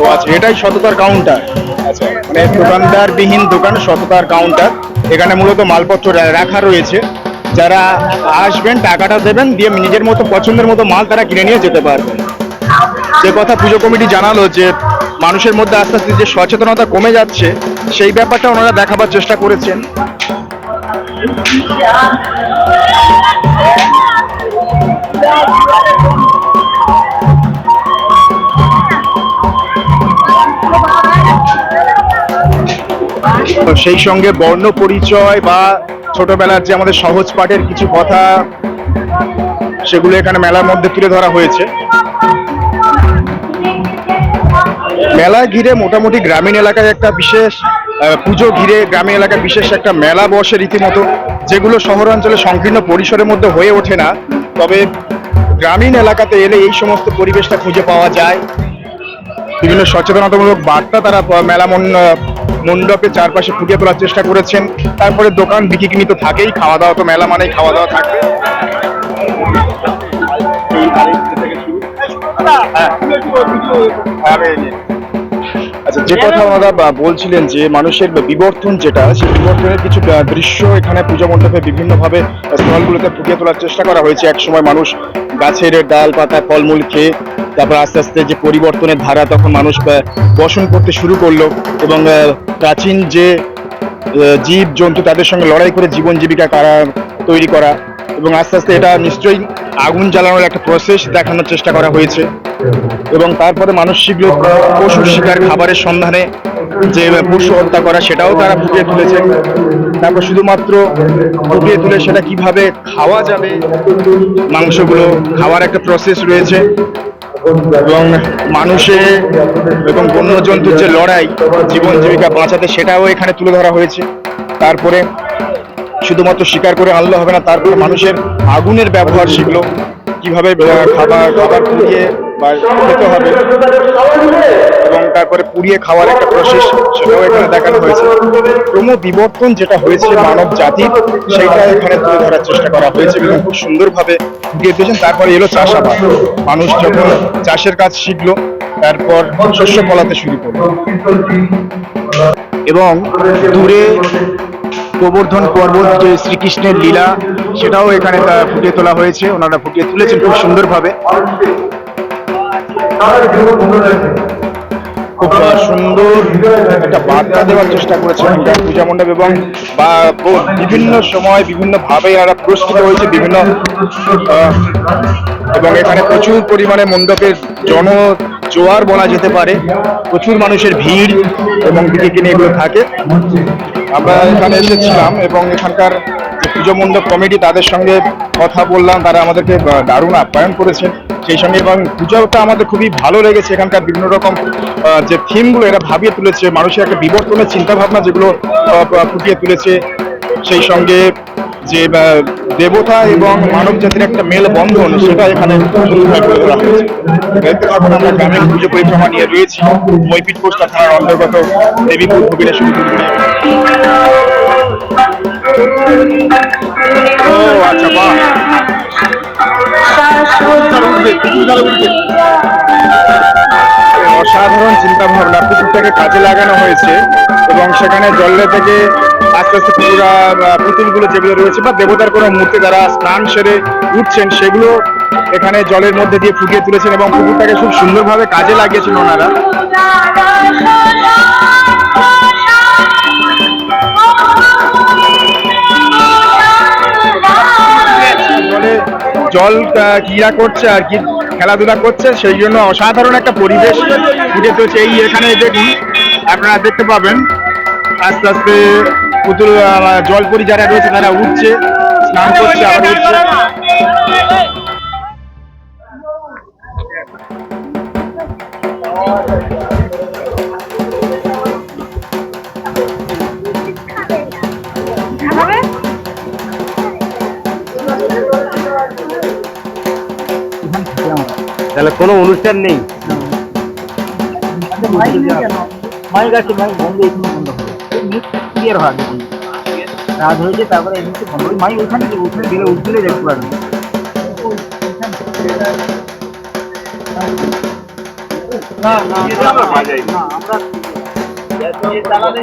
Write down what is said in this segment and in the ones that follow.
ও আচ্ছা এটাই সততার কাউন্টার আচ্ছা মানে দোকানদার বিহীন দোকান, সততার কাউন্টার এখানে মূলত মালপত্র রাখা রয়েছে। যারা আসবেন, টাকাটা দেবেন, দিয়ে নিজের মতো, পছন্দের মতো মাল তারা কিনে নিয়ে যেতে পারবেন। যে কথা পুজো কমিটি জানালো যে, মানুষের মধ্যে আস্তে আস্তে যে সচেতনতা কমে যাচ্ছে, সেই ব্যাপারটা ওনারা দেখাবার চেষ্টা করেছেন। সেই সঙ্গে বর্ণ পরিচয় বা ছোটবেলার যে আমাদের সহজ পাঠের কিছু কথা, সেগুলো এখানে মেলার মধ্যে তুলে ধরা হয়েছে। মেলা ঘিরে মোটামুটি গ্রামীণ এলাকায় একটা বিশেষ পুজো ঘিরে গ্রামে এলাকায় বিশেষ একটা মেলা বসে রীতিমতো যেগুলো শহরাঞ্চলে সংকীর্ণ পরিসরের মধ্যে হয়ে ওঠে না। তবে গ্রামীণ এলাকাতে এলে এই সমস্ত পরিবেশটা খুঁজে পাওয়া যায়। বিভিন্ন সচেতনতামূলক বার্তা তারা মেলা মন- মণ্ডপে চারপাশে ফুটিয়ে তোলার চেষ্টা করেছেন। তারপরে দোকান বিক্রি তো থাকেই খাওয়া দাওয়া তো মেলা মানেই খাওয়া দাওয়া থাকবে। আচ্ছা যে কথা বা- বলছিলেন যে মানুষের বিবর্তন যেটা, সেই বিবর্তনের কিছু দৃশ্য এখানে পুজো মণ্ডপে বিভিন্নভাবে স্টলগুলোতে ফুটিয়ে তোলার চেষ্টা করা হয়েছে। এক সময় মানুষ গাছের ডাল পাতা ফলমূল খেয়ে, তারপর আস্তে আস্তে যে পরিবর্তনের ধারা তখন মানুষ বসন করতে শুরু করল এবং প্রাচীন যে জীব জন্তু তাদের সঙ্গে লড়াই করে জীবন জীবিকা করা তৈরি করা এবং আস্তে আস্তে এটা নিশ্চয়ই আগুন জ্বালানোর একটা প্রসেস দেখানোর চেষ্টা করা হয়েছে। এবং তারপরে মানুষ শিখলো পশু শিকার খাবারের সন্ধানে যে পশু হত্যা করা, সেটাও তারা ফুটিয়ে তুলেছে। তারপর শুধুমাত্র ফুটিয়ে তুলে সেটা কীভাবে খাওয়া যাবে, মাংসগুলো খাওয়ার একটা প্রসেস রয়েছে। এবং মানুষে এবং বন্যজন্তুর যে লড়াই, জীবন জীবিকা বাঁচাতে, সেটাও এখানে তুলে ধরা হয়েছে। তারপরে শুধুমাত্র শিকার করে আনলে হবে না, তারপরে মানুষের আগুনের ব্যবহার শিখলো। কীভাবে খাবার খাবার পুড়িয়ে বা খেতে হবে এবং তারপরে পুড়িয়ে খাওয়ার একটা প্রসেস সেটাও এখানে দেখানো হয়েছে। ক্রম বিবর্তন যেটা হয়েছে মানব জাতির, সেটা এখানে তুলে ধরার চেষ্টা করা হয়েছে এবং খুব সুন্দরভাবে ফুটিয়ে দিয়েছেন তারপরে এলো চাষাবাদ। মানুষ যখন চাষের কাজ শিখলো, তারপর শস্য ফলাতে শুরু করল। এবং দূরে গোবর্ধন পর্বত যে শ্রীকৃষ্ণের লীলা, সেটাও এখানে ফুটিয়ে তোলা হয়েছে। ওনারা ফুটিয়ে তুলেছেন খুব সুন্দরভাবে। খুব সুন্দর একটা বার্তা দেওয়ার চেষ্টা করেছেন পূজা মণ্ডপ এবং বা বিভিন্ন সময় বিভিন্ন ভাবে এরা পুরস্কৃত হয়েছে বিভিন্ন এবং এখানে প্রচুর পরিমাণে মণ্ডপের জন জোয়ার বলা যেতে পারে। প্রচুর মানুষের ভিড় এবং দিকে কিনে এগুলো থাকে। আমরা এখানে এসেছিলাম এবং এখানকার পুজো মণ্ডপ কমিটি, তাদের সঙ্গে কথা বললাম। তারা আমাদেরকে দারুণ আপ্যায়ন করেছেন। সেই সঙ্গে এবং পুজোটা আমাদের খুবই ভালো লেগেছে। এখানকার বিভিন্ন রকম যে থিমগুলো এরা ভাবিয়ে তুলেছে, মানুষের একটা বিবর্তনের চিন্তা ভাবনা যেগুলো ফুটিয়ে তুলেছে। সেই সঙ্গে যে দেবতা এবং মানব জাতির একটা মেল বন্ধন সেটা এখানে তুলে হয়েছে। আমরা গ্রামের পুজো পরিক্রমা নিয়ে রয়েছি। মৈপিট পোস্টা থানার অন্তর্গত দেবীপুর কবিরা শুরু ও আচ্ছা বাহ। অসাধারণ চিন্তা ভাবনা পুকুরটাকে কাজে লাগানো হয়েছে এবং সেখানে জলে থেকে আস্তে আস্তে পুকুরা পুতুলগুলো যেগুলো রয়েছে বা দেবতার কোনো মূর্তি দ্বারা স্নান সেরে উঠছেন সেগুলো এখানে জলের মধ্যে দিয়ে ফুটিয়ে তুলেছেন এবং পুকুরটাকে খুব সুন্দরভাবে কাজে লাগিয়েছেন ওনারা। জলে ক্রীড়া করছে আর কি। খেলাধুলা করছে, সেই জন্য অসাধারণ একটা পরিবেশ ফুটে তুলেছে। এই এখানে দেখুন আপনারা দেখতে পাবেন, আস্তে আস্তে পুতুল জলপরি যারা রয়েছে, তারা উঠছে, স্নান করছে, আবার উঠছে। তাহলে কোনো অনুষ্ঠান নেই। মাইক আছে মাইক বন্ধ এখানে বন্ধ হবে ক্লিয়ার হয় আগে বন্ধ। রাত হয়েছে তারপরে এমনিতে বন্ধ ওই মাইক ওইখানে ওইখানে গেলে উঠলে দেখতে পারবেন না না না আমরা চালালে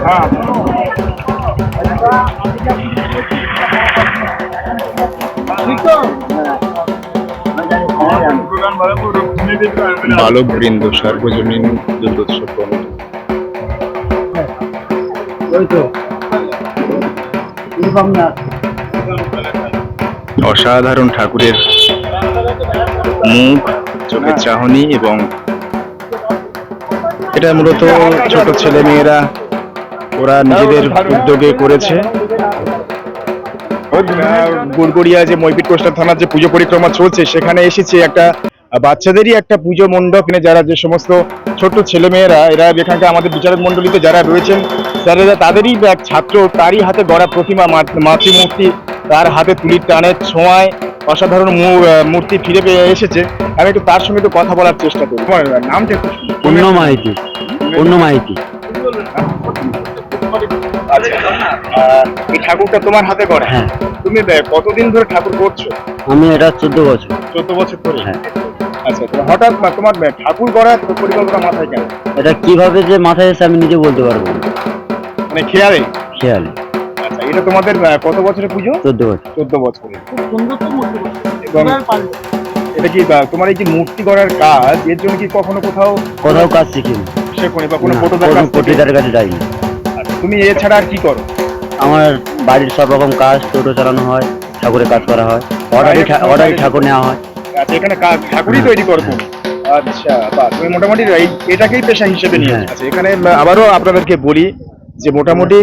হ্যাঁ বালক বৃন্দ সার্বজনীন দুর্গোৎসব অসাধারণ ঠাকুরের মুখ, চোখের চাহনি এবং এটা মূলত ছোট ছেলে মেয়েরা ওরা নিজেদের উদ্যোগে করেছে। গুড়গুড়িয়া যে মৈপিট কোস্টার থানার যে পুজো পরিক্রমা চলছে সেখানে এসেছে একটা বাচ্চাদেরই একটা পুজো মণ্ডপ নিয়ে যারা যে সমস্ত ছোট ছেলে মেয়েরা এরা এখানকার আমাদের বিচারক মণ্ডলীতে যারা রয়েছেন স্যারেরা তাদেরই এক ছাত্র তারই হাতে গড়া প্রতিমা মাতৃমূর্তি তার হাতে তুলির টানের ছোঁয়ায় অসাধারণ মূ- মূর্তি ফিরে পেয়ে এসেছে। আমি একটু তার সঙ্গে একটু কথা বলার চেষ্টা করি। নামটা অন্য মাইতি অন্য মাইতি। এই ঠাকুরটা তোমার হাতে গড়া? হ্যাঁ। তুমি কতদিন ধরে ঠাকুর করছ আমি এটা চোদ্দ বছর। চোদ্দ বছর ধরে? হ্যাঁ। আচ্ছা হঠাৎ তোমার ঠাকুর গড়ার পরিকল্পনা মাথায় কেন? এটা কীভাবে যে মাথায় এসে আমি নিজে বলতে পারব মানে খেয়ালে? খেয়ালে। আচ্ছা এটা তোমাদের কত বছরের পুজো? চোদ্দ বছর। চোদ্দ বছরের। খুব সুন্দর তো মূর্তি এবং এটা কি তোমার এই যে মূর্তি গড়ার কাজ এর জন্য কি কখনো কোথাও কোথাও কাজ শিখিনি। শেখনি বা কোনো কোনো কাছ যাইনি। আচ্ছা, তুমি এছাড়া আর কি করো? আমার বাড়ির সব রকম কাজ টোটো চালানো হয় ঠাকুরের কাজ করা হয় অর্ডারই অর্ডারই ঠাকুর নেওয়া হয়। আচ্ছা এখানে ঠাকুরই তৈরি করো তুমি? আচ্ছা বা তুমি মোটামুটি এটাকেই পেশা হিসেবে নিয়ে হ্যাঁ। আচ্ছা এখানে আবারও আপনাদেরকে বলি যে মোটামুটি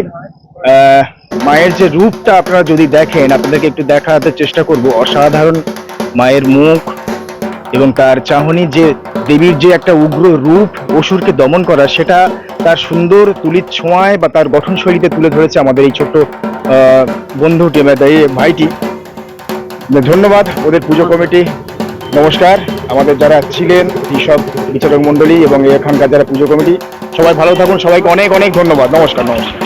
আহ, মায়ের যে রূপটা আপনারা যদি দেখেন আপনাদেরকে একটু দেখাতে চেষ্টা করব। অসাধারণ মায়ের মুখ এবং তার চাহনি যে দেবীর যে একটা উগ্র রূপ অসুরকে দমন করা, সেটা তার সুন্দর তুলির ছোঁয়ায় বা তার গঠনশৈলীতে তুলে ধরেছে আমাদের এই ছোট্ট বন্ধুটি এই ভাইটি। ধন্যবাদ ওদের পুজো কমিটি। নমস্কার। আমাদের যারা ছিলেন এইসব বিচারক মণ্ডলী এবং এখানকার যারা পুজো কমিটি, সবাই ভালো থাকুন। সবাইকে অনেক অনেক ধন্যবাদ। নমস্কার নমস্কার।